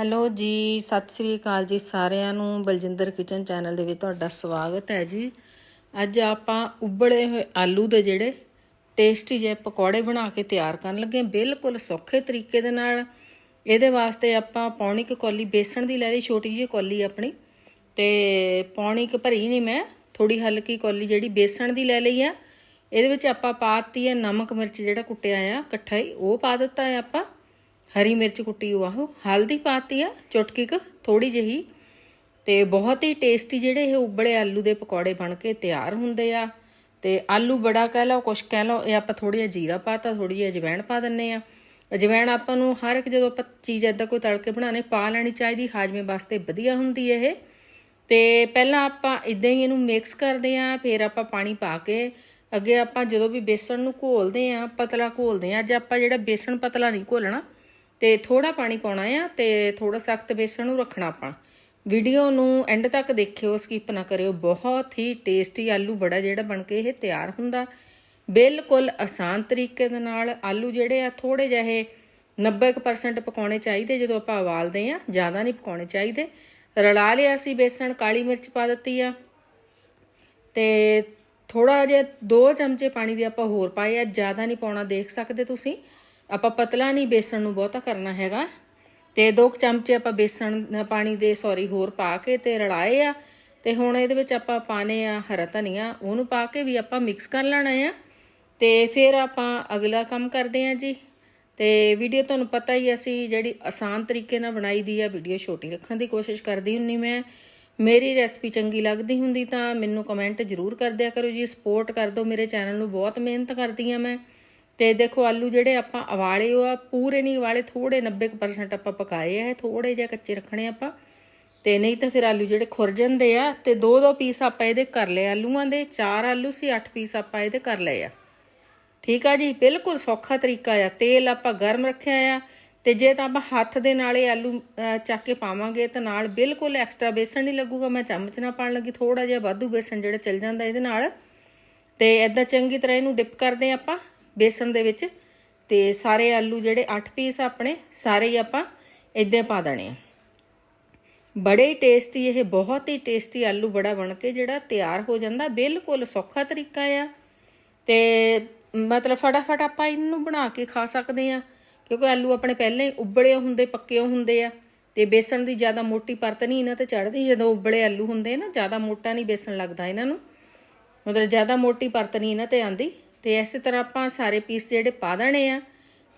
Hello ਜੀ, ਸਤਿ ਸ੍ਰੀ ਅਕਾਲ ਜੀ ਸਾਰਿਆਂ ਨੂੰ। ਬਲਜਿੰਦਰ ਕਿਚਨ ਚੈਨਲ ਦੇ ਵਿੱਚ ਤੁਹਾਡਾ ਸਵਾਗਤ ਹੈ ਜੀ। ਅੱਜ ਆਪਾਂ ਉਬਲੇ ਹੋਏ ਆਲੂ ਦੇ ਜਿਹੜੇ ਟੇਸਟੀ ਜਿਹੇ ਪਕੌੜੇ ਬਣਾ ਕੇ ਤਿਆਰ ਕਰਨ ਲੱਗੇ ਬਿਲਕੁਲ ਸੌਖੇ ਤਰੀਕੇ ਦੇ ਨਾਲ। ਇਹਦੇ ਵਾਸਤੇ ਆਪਾਂ ਪੌਣੀ ਕੁ ਕੌਲੀ, ਬੇਸਣ ਦੀ ਲੈ ਲਈ, ਛੋਟੀ ਜਿਹੀ ਕੌਲੀ ਆਪਣੀ। ਤੇ ਪੌਣੀ ਕੁ ਭਰੀ ਨਹੀਂ ਮੈਂ ਥੋੜੀ ਹਲਕੀ ਕੌਲੀ ਜਿਹੜੀ ਬੇਸਣ ਦੀ ਲੈ ਲਈ ਆ। ਇਹਦੇ ਵਿੱਚ ਆਪਾਂ ਪਾਤੀ ਹੈ ਨਮਕ ਮਿਰਚ ਜਿਹੜਾ ਕੁੱਟਿਆ ਆ, ਇਕੱਠਾ ਹੀ। ਉਹ ਪਾ ਦਿੱਤਾ ਹੈ ਆਪਾਂ। ਹਰੀ ਮਿਰਚ ਕੁੱਟੀ ਉਹ। ਆਹੋ ਹਲਦੀ ਪਾਤੀ ਆ, ਚੁਟਕੀ ਕ ਥੋੜੀ ਜਿਹੀ। ਤੇ ਬਹੁਤ ਹੀ ਟੇਸਟੀ ਜਿਹੜੇ ਇਹ ਉਬਲੇ ਆਲੂ ਦੇ ਪਕੌੜੇ ਬਣ ਕੇ ਤਿਆਰ ਹੁੰਦੇ ਆ। ਤੇ ਆਲੂ ਬੜਾ ਕਹਿ ਲਓ, ਕੁਛ ਕਹਿ ਲਓ, ਇਹ ਆਪਾਂ ਥੋੜੀ ਜਿਹਾ ਜੀਰਾ ਪਾਤਾ ਥੋੜੀ ਜਿਹੀ ਅਜਵਾਇਣ ਪਾ ਦਿੰਨੇ ਆ। ਅਜਵਾਇਣ ਆਪਾਂ ਨੂੰ ਹਰ ਇੱਕ ਜਦੋਂ ਆਪਾਂ ਚੀਜ਼ ਏਦਾਂ ਕੋਈ ਤੜਕੇ ਬਣਾਣੇ ਪਾ ਲੈਣੀ ਚਾਹੀਦੀ, ਹਾਜਮੇ ਵਾਸਤੇ ਵਧੀਆ ਹੁੰਦੀ ਹੈ ਇਹ। ਤੇ ਪਹਿਲਾਂ ਆਪਾਂ ਇਦਾਂ ਹੀ ਇਹਨੂੰ ਮਿਕਸ ਕਰਦੇ ਆਂ, ਫਿਰ ਆਪਾਂ ਪਾਣੀ ਪਾ ਕੇ, ਅੱਗੇ ਆਪਾਂ ਜਦੋਂ ਵੀ ਬੇਸਣ ਨੂੰ ਘੋਲਦੇ ਆਂ, ਪਤਲਾ ਘੋਲਦੇ ਆਂ। ਅੱਜ ਆਪਾਂ ਜਿਹੜਾ ਬੇਸਣ ਪਤਲਾ ਨਹੀਂ ਘੋਲਣਾ ਤੇ ਥੋੜਾ ਪਾਣੀ ਪਾਉਣਾ ਆ ਤੇ ਥੋੜਾ ਸਖਤ ਬੇਸਣ ਨੂੰ ਰੱਖਣਾ ਆਪਾਂ। ਵੀਡੀਓ ਨੂੰ ਐਂਡ ਤੱਕ ਦੇਖਿਓ ਸਕਿਪ ਨਾ ਕਰਿਓ। ਬਹੁਤ ਹੀ ਟੇਸਟੀ ਆਲੂ ਬੜਾ ਜਿਹੜਾ ਬਣ ਕੇ ਇਹ ਤਿਆਰ ਹੁੰਦਾ। ਬਿਲਕੁਲ ਆਸਾਨ ਤਰੀਕੇ ਦੇ ਨਾਲ ਆਲੂ ਜਿਹੜੇ ਆ ਥੋੜੇ ਜਿਹੇ 90% ਪਕਾਉਣੇ ਚਾਹੀਦੇ, ਜਦੋਂ ਆਪਾਂ ਉਬਾਲਦੇ ਆ, ਜ਼ਿਆਦਾ ਨਹੀਂ ਪਕਾਉਣੇ ਚਾਹੀਦੇ। ਰਲਾ ਲਿਆ ਸੀ ਬੇਸਣ, ਕਾਲੀ ਮਿਰਚ ਪਾ ਦਿੱਤੀ ਆ। ਤੇ ਥੋੜਾ ਜਿਹਾ 2 ਚਮਚੇ ਪਾਣੀ ਦੇ ਆਪਾਂ ਹੋਰ ਪਾਏ ਆ। ਜ਼ਿਆਦਾ ਨਹੀਂ ਪਾਉਣਾ, ਦੇਖ ਸਕਦੇ ਤੁਸੀਂ। ਆਪਾਂ ਪਤਲਾ ਨਹੀਂ ਬੇਸਣ ਨੂੰ ਬਹੁਤਾ ਕਰਨਾ ਹੈਗਾ। ਤੇ 2 ਚਮਚੇ ਆਪਾਂ ਬੇਸਣ ਪਾਣੀ ਦੇ ਸੌਰੀ ਹੋਰ ਪਾ ਕੇ ਤੇ ਰਲਾਏ ਆ। ਤੇ ਹੁਣ ਇਹਦੇ ਵਿੱਚ ਆਪਾਂ ਪਾਣੇ ਆ ਹਰਾ ਧਨੀਆ, ਉਹਨੂੰ ਪਾ ਕੇ ਵੀ ਆਪਾਂ ਮਿਕਸ ਕਰ ਲੈਣਾ ਆ। ਤੇ ਫਿਰ ਆਪਾਂ ਅਗਲਾ ਕੰਮ ਕਰਦੇ ਆ ਜੀ। ਤੇ ਵੀਡੀਓ ਤੁਹਾਨੂੰ ਪਤਾ ਹੀ ਅਸੀਂ ਜਿਹੜੀ ਆਸਾਨ ਤਰੀਕੇ ਨਾਲ ਬਣਾਈ ਦੀ ਆ ਵੀਡੀਓ ਛੋਟੀ ਰੱਖਣ ਦੀ ਕੋਸ਼ਿਸ਼ ਕਰਦੀ ਹੁੰਨੀ ਮੈਂ। ਮੇਰੀ ਰੈਸਪੀ ਚੰਗੀ ਲੱਗਦੀ ਹੁੰਦੀ ਤਾਂ ਮੈਨੂੰ ਕਮੈਂਟ ਜ਼ਰੂਰ ਕਰ ਦਿਆ ਕਰੋ ਜੀ। ਸਪੋਰਟ ਕਰ ਦਿਓ ਮੇਰੇ ਚੈਨਲ ਨੂੰ, ਬਹੁਤ ਮਿਹਨਤ ਕਰਦੀ ਆ ਮੈਂ। ਤੇ ਦੇਖੋ ਆਲੂ ਜਿਹੜੇ ਆਪਾਂ ਉਬਾਲੇ, ਉਹ ਆ ਪੂਰੇ ਨਹੀਂ ਉਵਾਲੇ ਥੋੜੇ 90% ਆਪਾਂ ਪਕਾਏ ਆ ਥੋੜੇ ਜਿਹਾ ਕੱਚੇ ਰੱਖਣੇ ਆਪਾਂ। ਤੇ ਨਹੀਂ ਤਾਂ ਫਿਰ ਆਲੂ ਜਿਹੜੇ ਖੁਰ ਜਾਂਦੇ ਆ, ਤੇ ਦੋ ਦੋ ਪੀਸ ਆਪਾਂ ਇਹਦੇ ਕਰ ਲਏ ਆਲੂਆਂ ਦੇ, ਚਾਰ ਆਲੂ ਸੀ 8 ਪੀਸ ਆਪਾਂ ਇਹਦੇ ਕਰ ਲਏ ਆ। ਠੀਕ ਆ ਜੀ? ਬਿਲਕੁਲ ਸੌਖਾ ਤਰੀਕਾ ਆ। ਤੇਲ ਆਪਾਂ ਗਰਮ ਰੱਖਿਆ ਆ, ਤੇ ਜੇ ਤਾਂ ਆਪਾਂ ਹੱਥ ਦੇ ਨਾਲ ਇਹ ਆਲੂ ਚੱਕ ਕੇ ਪਾਵਾਂਗੇ, ਤਾਂ ਨਾਲ ਬਿਲਕੁਲ ਐਕਸਟਰਾ ਬੇਸਣ ਨਹੀਂ ਲੱਗੂਗਾ। ਮੈਂ ਚਮਚ ਨਾਲ ਪਾਣ ਲੱਗੀ ਥੋੜਾ ਜਿਹਾ ਵਾਧੂ ਬੇਸਣ ਜਿਹੜਾ ਚੱਲ ਜਾਂਦਾ ਇਹਦੇ ਨਾਲ। ਤੇ ਐਦਾਂ ਚੰਗੀ ਤਰ੍ਹਾਂ ਇਹਨੂੰ ਡਿਪ ਕਰਦੇ ਆਪਾਂ। ਬੇਸਣ ਦੇ ਵਿੱਚ ਤੇ ਸਾਰੇ ਆਲੂ ਜਿਹੜੇ 8 ਪੀਸ ਆਪਣੇ, ਸਾਰੇ ਹੀ ਆਪਾਂ ਇਦਾਂ ਪਾ ਦੇਣੇ ਆ। ਬੜੇ ਹੀ ਟੇਸਟੀ ਇਹ, ਬਹੁਤ ਹੀ ਟੇਸਟੀ ਆਲੂ ਬੜਾ ਬਣ ਕੇ ਜਿਹੜਾ ਤਿਆਰ ਹੋ ਜਾਂਦਾ, ਬਿਲਕੁਲ ਸੌਖਾ ਤਰੀਕਾ ਆ। ਤੇ ਮਤਲਬ ਫਟਾਫਟ ਆਪਾਂ ਇਹਨੂੰ ਬਣਾ ਕੇ ਖਾ ਸਕਦੇ ਆ, ਕਿਉਂਕਿ ਆਲੂ ਆਪਣੇ ਪਹਿਲਾਂ ਹੀ ਉਬਲੇ ਹੁੰਦੇ, ਪੱਕੇ ਹੁੰਦੇ ਆ। ਤੇ ਬੇਸਣ ਦੀ ਜ਼ਿਆਦਾ ਮੋਟੀ ਪਰਤ ਨਹੀਂ, ਇਹਨਾਂ ਤੇ ਚੜਦੀ ਜਦੋਂ ਉਬਲੇ ਆਲੂ ਹੁੰਦੇ ਨਾ, ਜ਼ਿਆਦਾ ਮੋਟਾ ਨਹੀਂ ਬੇਸਣ ਲੱਗਦਾ ਇਹਨਾਂ ਨੂੰ। ਮਤਲਬ ਜ਼ਿਆਦਾ ਮੋਟੀ ਪਰਤ ਨਹੀਂ ਇਹਨਾਂ ਤੇ ਆਂਦੀ ਤੇ ਇਸੇ ਤਰ੍ਹਾਂ ਆਪਾਂ ਸਾਰੇ ਪੀਸ ਜਿਹੜੇ ਪਾ ਦੇਣੇ ਆ,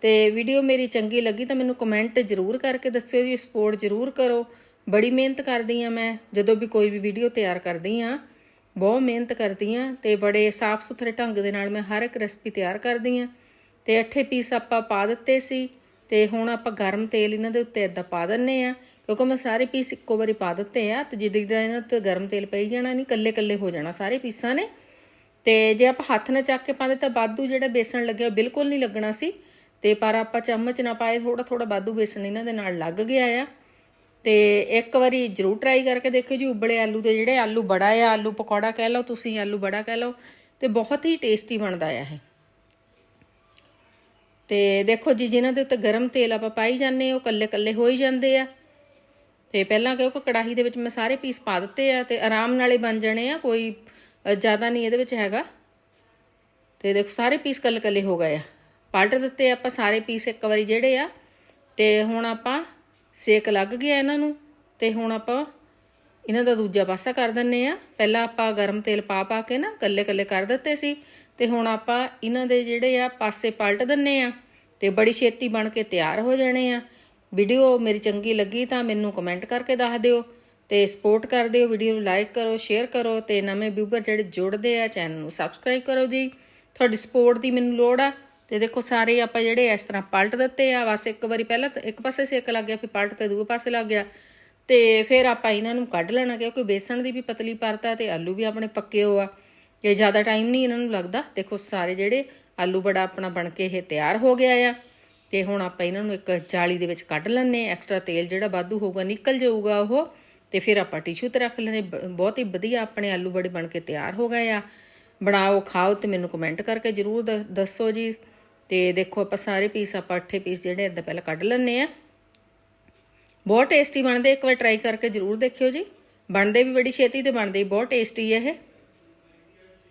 ਤੇ ਵੀਡੀਓ ਮੇਰੀ ਚੰਗੀ ਲੱਗੀ ਤਾਂ ਮੈਨੂੰ ਕਮੈਂਟ ਜ਼ਰੂਰ ਕਰਕੇ ਦੱਸਿਓ ਜੀ ਸਪੋਰਟ ਜ਼ਰੂਰ ਕਰੋ। ਬੜੀ ਮਿਹਨਤ ਕਰਦੀ ਆ ਮੈਂ, ਜਦੋਂ ਵੀ ਕੋਈ ਵੀ ਵੀਡੀਓ ਤਿਆਰ ਕਰਦੀ ਆ, ਬਹੁਤ ਮਿਹਨਤ ਕਰਦੀ ਆ ਤੇ ਬੜੇ ਸਾਫ਼ ਸੁਥਰੇ ਢੰਗ ਦੇ ਨਾਲ ਮੈਂ ਹਰ ਇੱਕ ਰੈਸਪੀ ਤਿਆਰ ਕਰਦੀ ਆ। ਤੇ ਅੱਠੇ ਪੀਸ ਆਪਾਂ ਪਾ ਦਿੱਤੇ ਸੀ, ਤੇ ਹੁਣ ਆਪਾਂ ਗਰਮ ਤੇਲ ਇਹਨਾਂ ਦੇ ਉੱਤੇ ਇਦਾਂ ਪਾ ਦਿੰਨੇ ਆ, ਕਿਉਂਕਿ ਮੈਂ ਸਾਰੇ ਪੀਸ ਇੱਕੋ ਵਾਰੀ ਪਾ ਦਿੱਤੇ ਆ, ਤੇ ਜਿੱਦਾਂ ਜਿੱਦਾਂ ਇਹਨਾਂ ਤੇ ਗਰਮ ਤੇਲ ਪਈ ਜਾਣਾ ਨਹੀਂ ਕੱਲੇ ਕੱਲੇ ਹੋ ਜਾਣਾ ਸਾਰੇ ਪੀਸਾਂ ਨੇ। ਤੇ ਜੇ ਆਪਾਂ ਹੱਥ ਨਾਲ ਚੱਕ ਕੇ ਪਾਉਂਦੇ ਤਾਂ ਬਾਦੂ ਜਿਹੜਾ ਬੇਸਣ ਲੱਗਿਆ ਉਹ ਬਿਲਕੁਲ ਨਹੀਂ ਲੱਗਣਾ ਸੀ। ਤੇ ਪਰ ਆਪਾਂ ਚਮਚ ਨਾ ਪਾਏ ਥੋੜਾ ਥੋੜਾ ਬਾਦੂ ਬੇਸਣ ਇਹਨਾਂ ਦੇ ਨਾਲ ਲੱਗ ਗਿਆ ਆ। ਤੇ ਇੱਕ ਵਾਰੀ ਜਰੂਰ ਟਰਾਈ ਕਰਕੇ ਦੇਖਿਓ ਜੀ, ਉਬਲੇ ਆਲੂ ਦੇ ਜਿਹੜੇ ਆਲੂ ਬੜਾ ਆ, ਆਲੂ ਪਕੌੜਾ ਕਹਿ ਲਓ, ਤੁਸੀਂ ਆਲੂ ਬੜਾ ਕਹਿ ਲਓ, ਤੇ ਬਹੁਤ ਹੀ ਟੇਸਟੀ ਬਣਦਾ ਆ ਇਹ। ਤੇ ਦੇਖੋ ਜੀ, ਜਿਨ੍ਹਾਂ ਦੇ ਉੱਤੇ ਗਰਮ ਤੇਲ ਆਪਾਂ ਪਾਈ ਜਾਂਦੇ ਉਹ ਕੱਲੇ ਕੱਲੇ ਹੋ ਹੀ ਜਾਂਦੇ ਆ। ਤੇ ਪਹਿਲਾਂ ਕਿਉਂਕਿ ਕੜਾਹੀ ਦੇ ਵਿੱਚ ਮੈਂ ਸਾਰੇ ਪੀਸ ਪਾ ਦਿੱਤੇ ਆ, ਤੇ ਆਰਾਮ ਨਾਲ ਹੀ ਬਣ ਜਾਣੇ ਆ, ਕੋਈ ਜ਼ਿਆਦਾ ਨਹੀਂ ਇਹਦੇ ਵਿੱਚ ਹੈਗਾ। ਤੇ ਦੇਖੋ, ਸਾਰੇ ਪੀਸ ਕੱਲੇ ਕੱਲੇ ਹੋ ਗਏ ਆ। ਪਲਟ ਦਿੱਤੇ ਆਪਾਂ ਸਾਰੇ ਪੀਸ ਇੱਕ ਵਾਰੀ ਜਿਹੜੇ ਆ, ਤੇ ਹੁਣ ਆਪਾਂ ਸੇਕ ਲੱਗ ਗਿਆ ਇਹਨਾਂ ਨੂੰ, ਤੇ ਹੁਣ ਆਪਾਂ ਇਹਨਾਂ ਦਾ ਦੂਜਾ ਪਾਸਾ ਕਰ ਦਿੰਨੇ ਆ। ਪਹਿਲਾਂ ਆਪਾਂ ਗਰਮ ਤੇਲ ਪਾ ਪਾ ਕੇ ਨਾ ਕੱਲੇ ਕੱਲੇ ਕਰ ਦਿੱਤੇ ਸੀ, ਤੇ ਹੁਣ ਆਪਾਂ ਇਹਨਾਂ ਦੇ ਜਿਹੜੇ ਆ ਪਾਸੇ ਪਲਟ ਦਿੰਨੇ ਆ, ਤੇ ਬੜੀ ਛੇਤੀ ਬਣ ਕੇ ਤਿਆਰ ਹੋ ਜਾਣੇ ਆ। ਵੀਡੀਓ ਮੇਰੀ ਚੰਗੀ ਲੱਗੀ ਤਾਂ ਮੈਨੂੰ ਕਮੈਂਟ ਕਰਕੇ ਦੱਸ ਦਿਓ। ਤੇ ਸਪੋਰਟ ਕਰ ਦਿਓ ਵੀਡੀਓ ਨੂੰ ਲਾਈਕ ਕਰੋ ਸ਼ੇਅਰ ਕਰੋ ਤੇ ਨਵੇਂ ਵਿਊਵਰ ਜਿਹੜੇ ਜੁੜਦੇ ਆ ਚੈਨਲ ਨੂੰ ਸਬਸਕ੍ਰਾਈਬ ਕਰੋ ਜੀ। ਤੁਹਾਡੀ ਸਪੋਰਟ ਦੀ ਮੈਨੂੰ ਲੋੜ ਆ ਤੇ ਦੇਖੋ ਸਾਰੇ ਆਪਾਂ ਜਿਹੜੇ ਇਸ ਤਰ੍ਹਾਂ ਪਲਟ ਦਿੱਤੇ ਆ, ਬਸ ਇੱਕ ਵਾਰੀ ਪਹਿਲਾਂ ਇੱਕ ਪਾਸੇ ਸੇਕ ਲੱਗ ਗਿਆ, ਫਿਰ ਪਲਟ ਤੇ ਦੂਏ ਪਾਸੇ ਲੱਗ ਗਿਆ। ਤੇ ਫਿਰ ਆਪਾਂ ਇਹਨਾਂ ਨੂੰ ਕੱਢ ਲੈਣਾ ਕਿਉਂਕਿ ਬੇਸਣ ਦੀ ਵੀ ਪਤਲੀ ਪਰਤਾ ਆ ਤੇ ਆਲੂ ਵੀ ਆਪਣੇ ਪੱਕੇ ਹੋ ਆ। ਤੇ ਜ਼ਿਆਦਾ ਟਾਈਮ ਨਹੀਂ ਇਹਨਾਂ ਨੂੰ ਲੱਗਦਾ, ਦੇਖੋ ਸਾਰੇ ਜਿਹੜੇ ਆਲੂ ਬੜਾ ਆਪਣਾ ਬਣ ਕੇ ਇਹ ਤਿਆਰ ਹੋ ਗਿਆ ਆ। ਤੇ ਹੁਣ ਆਪਾਂ ਇਹਨਾਂ ਨੂੰ ਇੱਕ ਜਾਲੀ ਦੇ ਵਿੱਚ ਕੱਢ ਲੈਣੇ ਐਕਸਟਰਾ ਤੇਲ ਜਿਹੜਾ ਵਾਧੂ ਹੋਊਗਾ, ਨਿਕਲ ਜਾਊਗਾ ਉਹ। ਤੇ ਫਿਰ ਆਪਾਂ ਟਿਸ਼ੂ ਤੇ ਰੱਖ ਲੈਣੇ ਬ- ਬਹੁਤ ਹੀ ਵਧੀਆ ਆਪਣੇ ਆਲੂ ਬੜੇ ਬਣ ਕੇ ਤਿਆਰ ਹੋ ਗਏ ਆ। ਬਣਾਓ, ਖਾਓ ਤੇ ਮੈਨੂੰ ਕਮੈਂਟ ਕਰਕੇ ਜਰੂਰ ਦ- ਦੱਸੋ ਜੀ। ਤੇ ਦੇਖੋ ਆਪਾਂ ਸਾਰੇ ਪੀਸ ਆਪਾਂ ਅੱਠੇ ਪੀਸ ਜਿਹੜੇ ਇਦਾਂ ਪਹਿਲਾਂ ਕੱਢ ਲੈਣੇ ਆ ਬਹੁਤ ਟੇਸਟੀ ਬਣਦੇ, ਇੱਕ ਵਾਰ ਟਰਾਈ ਕਰਕੇ ਜ਼ਰੂਰ ਦੇਖਿਓ ਜੀ। ਬਣਦੇ ਵੀ ਬੜੀ ਛੇਤੀ ਤੇ ਬਣਦੇ ਬਹੁਤ ਟੇਸਟੀ ਹੈ ਇਹ।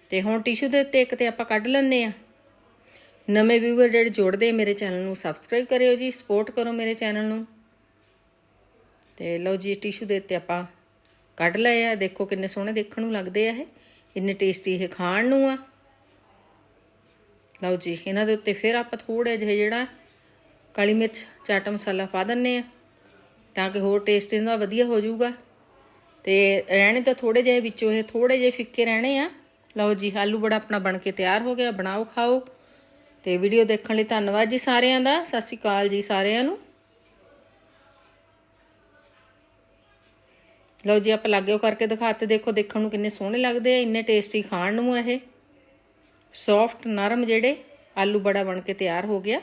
ਤੇ ਹੁਣ ਟਿਸ਼ੂ ਦੇ ਉੱਤੇ ਇੱਕ ਤੇ ਆਪਾਂ ਕੱਢ ਲੈਣੇ ਆ ਨਵੇਂ ਵਿਊਅਰ ਜਿਹੜੇ ਜੁੜਦੇ ਮੇਰੇ ਚੈਨਲ ਨੂੰ ਸਬਸਕ੍ਰਾਈਬ ਕਰਿਓ ਜੀ ਸਪੋਰਟ ਕਰੋ ਮੇਰੇ ਚੈਨਲ ਨੂੰ। ਤੇ ਲਓ ਜੀ ਟਿਸ਼ੂ ਦੇ ਉੱਤੇ ਆਪਾਂ ਕੱਢ ਲਏ ਆ। ਦੇਖੋ ਕਿੰਨੇ ਸੋਹਣੇ ਦੇਖਣ ਨੂੰ ਲੱਗਦੇ ਆ ਇਹ। ਇੰਨੇ ਟੇਸਟੀ ਇਹ ਖਾਣ ਨੂੰ ਆ। ਲਓ ਜੀ, ਇਹਨਾਂ ਦੇ ਉੱਤੇ ਫਿਰ ਆਪਾਂ ਥੋੜਾ ਜਿਹਾ ਜਿਹੜਾ ਕਾਲੀ ਮਿਰਚ, ਚਾਟ ਮਸਾਲਾ ਪਾ ਦਿੰਨੇ ਆ, ਤਾਂ ਕਿ ਹੋਰ ਟੇਸਟ ਇਹਦਾ ਵਧੀਆ ਹੋ ਜਾਊਗਾ। ਤੇ ਰਹਿਣੇ ਤਾਂ ਥੋੜੇ ਜਿਹੇ ਵਿੱਚੋਂ ਇਹ ਥੋੜੇ ਜਿਹੇ ਫਿੱਕੇ ਰਹਿਣੇ ਆ। ਲਓ ਜੀ, ਆਲੂ ਬੜਾ ਆਪਣਾ ਬਣ ਕੇ ਤਿਆਰ ਹੋ ਗਿਆ। ਬਣਾਓ, ਖਾਓ। ਤੇ ਵੀਡੀਓ ਦੇਖਣ ਲਈ ਧੰਨਵਾਦ ਜੀ ਸਾਰਿਆਂ ਦਾ। ਸਤਿ ਸ਼੍ਰੀ ਅਕਾਲ ਜੀ ਸਾਰਿਆਂ ਨੂੰ। ਲਓ ਜੀ, ਆਪਾਂ ਲਾਗਿਓ ਕਰਕੇ ਦਿਖਾਤੇ, ਦੇਖੋ, ਦੇਖਣ ਨੂੰ ਕਿੰਨੇ ਸੋਹਣੇ ਲੱਗਦੇ ਆ, ਇੰਨੇ ਟੇਸਟੀ ਖਾਣ ਨੂੰ ਇਹ। ਸੌਫਟ ਨਰਮ ਜਿਹੜੇ ਆਲੂ ਬੜਾ ਬਣ ਕੇ ਤਿਆਰ ਹੋ ਗਿਆ।